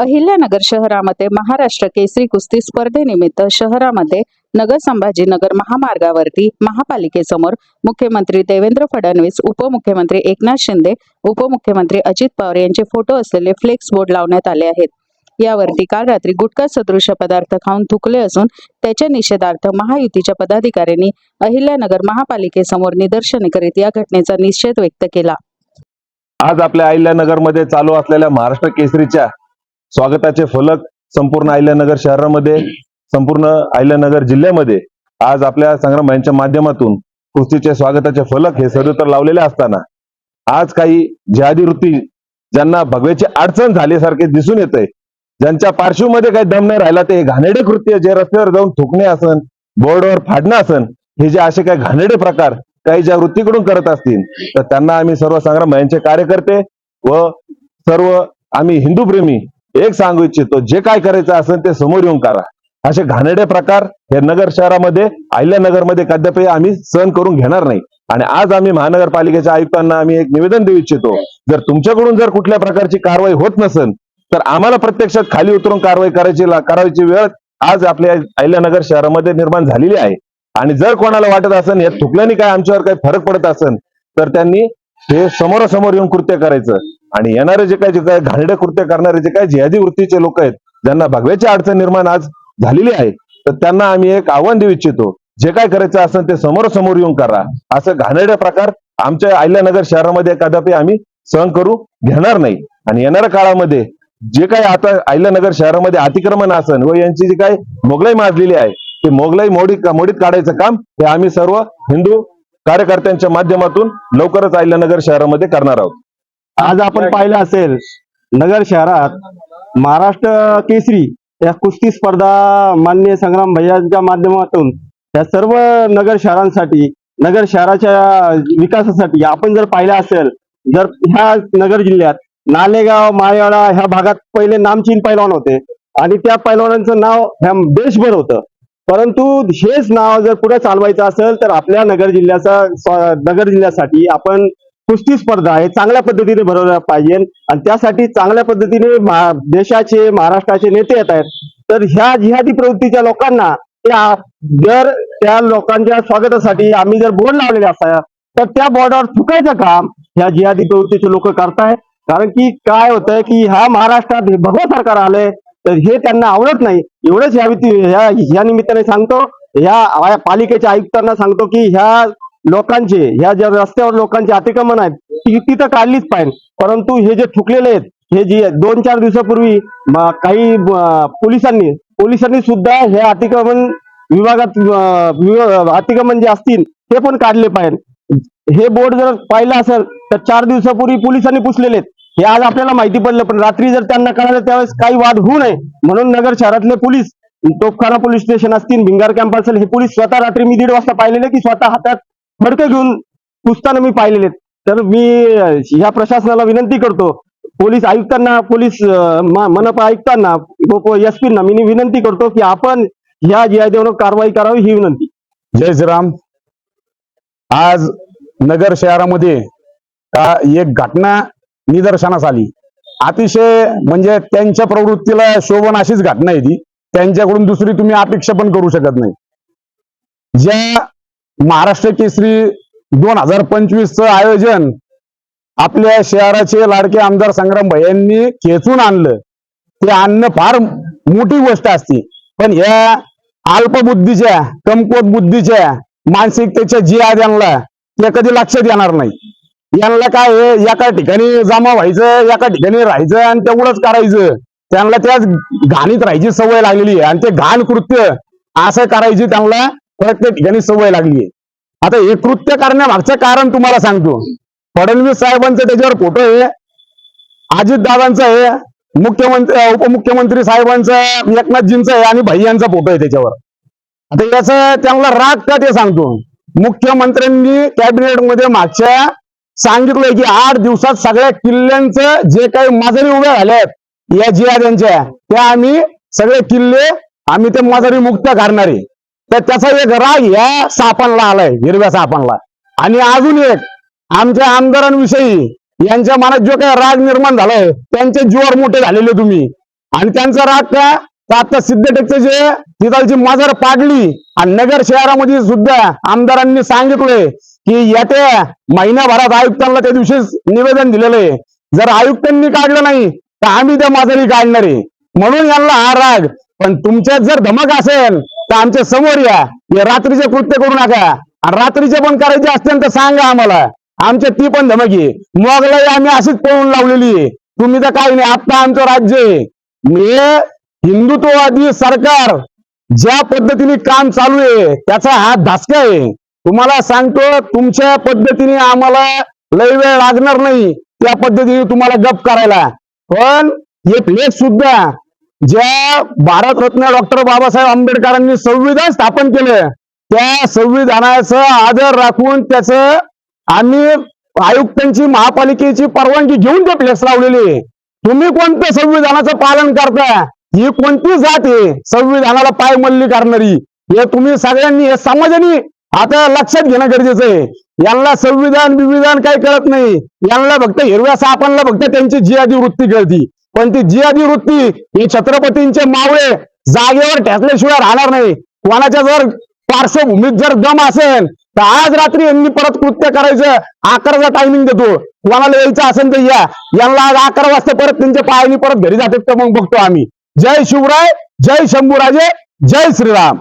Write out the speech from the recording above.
अहिल्यानगर शहरामध्ये महाराष्ट्र केसरी कुस्ती स्पर्धेनिमित्त शहरामध्ये नगर संभाजीनगर महामार्गावरती महापालिकेसमोर मुख्यमंत्री देवेंद्र फडणवीस उपमुख्यमंत्री एकनाथ शिंदे उपमुख्यमंत्री अजित पवार यांचे फोटो असलेले फ्लेक्स बोर्ड लावण्यात आले आहेत. यावरती काल रात्री गुटखा सदृश पदार्थ खाऊन थुकले असून त्याच्या निषेधार्थ महायुतीच्या पदाधिकाऱ्यांनी अहिल्यानगर महापालिकेसमोर निदर्शने करीत या घटनेचा निषेध व्यक्त केला. आज आपल्या अहिल्यानगरमध्ये चालू असलेल्या महाराष्ट्र केसरीच्या स्वागताचे फलक संपूर्ण अहिल्यानगर शहरामध्ये संपूर्ण अहिल्यानगर जिल्ह्यामध्ये आज आपल्या संग्रामांच्या माध्यमातून कुस्तीचे स्वागताचे फलक हे सर्वत्र लावलेले असताना आज काही जिहादी वृत्ती ज्यांना भगवेची अडचण झाल्यासारखे दिसून येते ज्यांच्या पार्श्वमध्ये काही दम नाही राहिला ते घाणेडे कृत्य जे रस्त्यावर जाऊन थुकणे असन बोर्डवर फाडणं असन हे जे असे काही घाणेडे प्रकार काही ज्या वृत्तीकडून करत असतील तर त्यांना आम्ही सर्व संग्राम यांचे कार्यकर्ते व सर्व आम्ही हिंदू प्रेमी एक सांगू इच्छितो जे काय करायचं असेल ते समोर येऊन करा. असे घाणेडे प्रकार हे नगर शहरामध्ये अहिल्यानगरमध्ये कदापि आम्ही सहन करून घेणार नाही. आणि आज आम्ही महानगरपालिकेच्या आयुक्तांना आम्ही एक निवेदन देऊ इच्छितो जर तुमच्याकडून जर कुठल्या प्रकारची कारवाई होत नसेल तर आम्हाला प्रत्यक्षात खाली उतरून कारवाई करायची करायची वेळ आज आपल्या अहिल्यानगर शहरामध्ये निर्माण झालेली आहे. आणि जर कोणाला वाटत असेल या थुकल्याने काय आमच्यावर काही फरक पडत असेल तर त्यांनी हे समोरासमोर येऊन कृत्य करायचं. आणि येणारे जे काय जे काय घाणेडे कृत्य करणारे जे काय जिहादी वृत्तीचे लोक आहेत ज्यांना भगव्याची अडचण निर्माण आज झालेली आहे तर त्यांना आम्ही एक आव्हान देऊ इच्छितो. जे काय करायचं असेल ते समोरासमोर येऊन करा. असं घाणेरडे प्रकार आमच्या अहिल्यानगर शहरामध्ये कदापि आम्ही सहन करू घेणार नाही. आणि येणाऱ्या काळामध्ये जे काही आता अहिल्यानगर शहरामध्ये अतिक्रमण असन व यांची जी काही मोगलाई माजलेली आहे ते मोगलाई मोडीत मोडीत काढायचं काम हे आम्ही सर्व हिंदू कार्यकर्त्यांच्या माध्यमातून लवकरच अहिल्यानगर शहरामध्ये करणार आहोत. आज आपण पाहिलं असेल नगर शहरात महाराष्ट्र केसरी या कुस्ती स्पर्धा मान्य संग्राम भैयाच्या माध्यमातून या सर्व नगर शहरांसाठी नगर शहराच्या विकासासाठी आपण जर पाहिलं असेल जर ह्या नगर जिल्ह्यात नालेगाव माळेवाडा ह्या भागात पहिले नामचीन पैलवान होते आणि त्या पैलवानांचं नाव ह्या देशभर होतं. परंतु हेच नाव जर पुढे चालवायचं असेल तर आपल्या नगर जिल्ह्याचा नगर जिल्ह्यासाठी आपण कुस्ती स्पर्धा हे चांगल्या पद्धतीने भरवल्या पाहिजे आणि त्यासाठी चांगल्या पद्धतीने महा- देशाचे महाराष्ट्राचे नेते येत आहेत. तर ह्या जिहादी प्रवृत्तीच्या लोकांना त्या जर त्या लोकांच्या स्वागतासाठी आम्ही जर बोर्ड लावलेले असतात तर त्या बोर्डावर चुकायचं काम ह्या जिहादी प्रवृत्तीचे लोक करताय. कारण की काय होतंय की ह्या महाराष्ट्रात हे सरकार आलंय तर हे त्यांना आवडत नाही. एवढंच या ह्या या निमित्ताने सांगतो. ह्या पालिकेच्या आयुक्तांना सांगतो की ह्या लोकांचे ह्या ज्या रस्त्यावर लोकांचे अतिक्रमण आहेत ती तिथं काढलीच पाहिजे. परंतु हे जे ठुकलेले आहेत हे जे दोन चार दिवसापूर्वी काही पोलिसांनी पोलिसांनी सुद्धा हे अतिक्रमण विभागात अतिक्रमण जे असतील ते पण काढले पाहिजे. हे बोर्ड जर पाहिलं असेल तर चार दिवसापूर्वी पोलिसांनी पुसलेले आहेत. हे आज आपल्याला माहिती पडलं पण रात्री जर त्यांना कळालं त्यावेळेस काही वाद होऊ नये. म्हणून नगर शहरातले पोलीस तोफखाना पोलीस स्टेशन असतील भिंगार कॅम्प असेल हे पोलीस स्वतः रात्री मी दीड वाजता पाहिलेले की स्वतः हातात फडकं घेऊन पुसताना मी पाहिलेले तर मी ह्या प्रशासनाला विनंती करतो. पोलीस आयुक्तांना पोलीस मनपा आयुक्तांना एस मी विनंती करतो की आपण ह्या जिहादीवर कारवाई करावी ही विनंती. जय श्रीराम. आज नगर शहरामध्ये एक घटना निदर्शनास आली. अतिशय म्हणजे त्यांच्या प्रवृत्तीला शोभन अशीच घटना आहे ती. त्यांच्याकडून दुसरी तुम्ही अपेक्षा पण करू शकत नाही. ज्या महाराष्ट्र केसरी दोन हजार पंचवीसचं आयोजन आपल्या शहराचे लाडके आमदार संग्राम यांनी खेचून आणलं. ते आणणं फार मोठी गोष्ट असते. पण ह्या अल्पबुद्धीच्या कमकुवत बुद्धीच्या मानसिकतेच्या जी आज यांना ते कधी लक्षात येणार नाही. यांना काय आहे, एका ठिकाणी जमा व्हायचं एका ठिकाणी राहायचं आणि तेवढंच करायचं. त्यांना त्याच घाणीत राहायची सवय लागलेली आहे. आणि ते घाण कृत्य असं करायची त्यांना प्रत्येक ठिकाणी सवय लागली आहे आता हे कृत्य करण्यामागचं कारण तुम्हाला सांगतो. फडणवीस साहेबांचं त्याच्यावर फोटो आहे. अजित दादांचा आहे. मुख्यमंत्री उपमुख्यमंत्री साहेबांचा एकनाथजींचं आहे आणि भैयांचा फोटो आहे त्याच्यावर. आता याचं त्यांना राग का ते सांगतो? मुख्यमंत्र्यांनी कॅबिनेटमध्ये मागच्या सांगितलंय की आठ दिवसात सगळ्या किल्ल्यांचं जे काही माजारी उभ्या झाल्यात या जिहाद्यांच्या त्या आम्ही सगळे किल्ले आम्ही ते माजारी मुक्त करणार. आहे तर त्याचा एक राग या सापांना आलाय हिरव्या सापांना. आणि अजून एक आमच्या आमदारांविषयी यांच्या मनात जो काही राग निर्माण झालाय त्यांचे जोर मोठे झालेले तुम्ही. आणि त्यांचा राग का? तर आता सिद्धटेकचं जे तिथालची मजर पाडली आणि नगर शहरामध्ये सुद्धा आमदारांनी सांगितलंय की येत्या महिन्याभरात आयुक्तांना त्या दिवशी निवेदन दिलेलं आहे. जर आयुक्तांनी काढलं नाही तर आम्ही त्या माजरी काढणार. आहे म्हणून यांना हा राग. पण तुमच्यात जर धमक असेल तर आमच्यासमोर या. हे रात्रीचे कृत्य करू नका. आणि रात्रीचे पण करायचे असतील तर सांगा आम्हाला. आमच्या ती पण धमकी. मोगलाई आम्ही अशीच पळून लावलेली तुम्ही तर काही नाही. आता आमचं राज्य आहे. हिंदुत्ववादी सरकार ज्या पद्धतीने काम चालू आहे त्याचा हा धासका आहे. तुम्हाला सांगतो तुमच्या पद्धतीने आम्हाला लय वेळ लागणार नाही त्या पद्धतीने तुम्हाला गप करायला. पण एक लेख सुद्धा ज्या भारतरत्न डॉक्टर बाबासाहेब आंबेडकरांनी संविधान स्थापन केलं त्या संविधानाचं आदर राखून त्याच आम्ही आयुक्तांची महापालिकेची परवानगी घेऊन ते फ्लेक्स लावलेली तुम्ही कोणत्या संविधानाचं पालन करता ही कोणती जात आहे? संविधानाला पायमल्ली करणारी. हे तुम्ही सगळ्यांनी हे समाजाने आता लक्षात घेणं गरजेचं आहे. यांना संविधान बिविधान काही कळत नाही. यांना फक्त हिरव्या सापांना फक्त त्यांची जियादी वृत्ती कळती. पण ती जियादी वृत्ती ही छत्रपतींचे मावळे जागेवर ठेचल्याशिवाय राहणार नाही. कोणाच्या जर पार्श्वभूमीत जर दम असेल तर आज रात्री यांनी परत कृत्य करायचं अकराचा टायमिंग देतो. कोणाला यायचं असेल तर या. यांना आज अकरा वाजता परत त्यांच्या पायानी परत घरी जातात तर मग बघतो आम्ही. जय शिवराय जय शंभूराजे जय श्रीराम.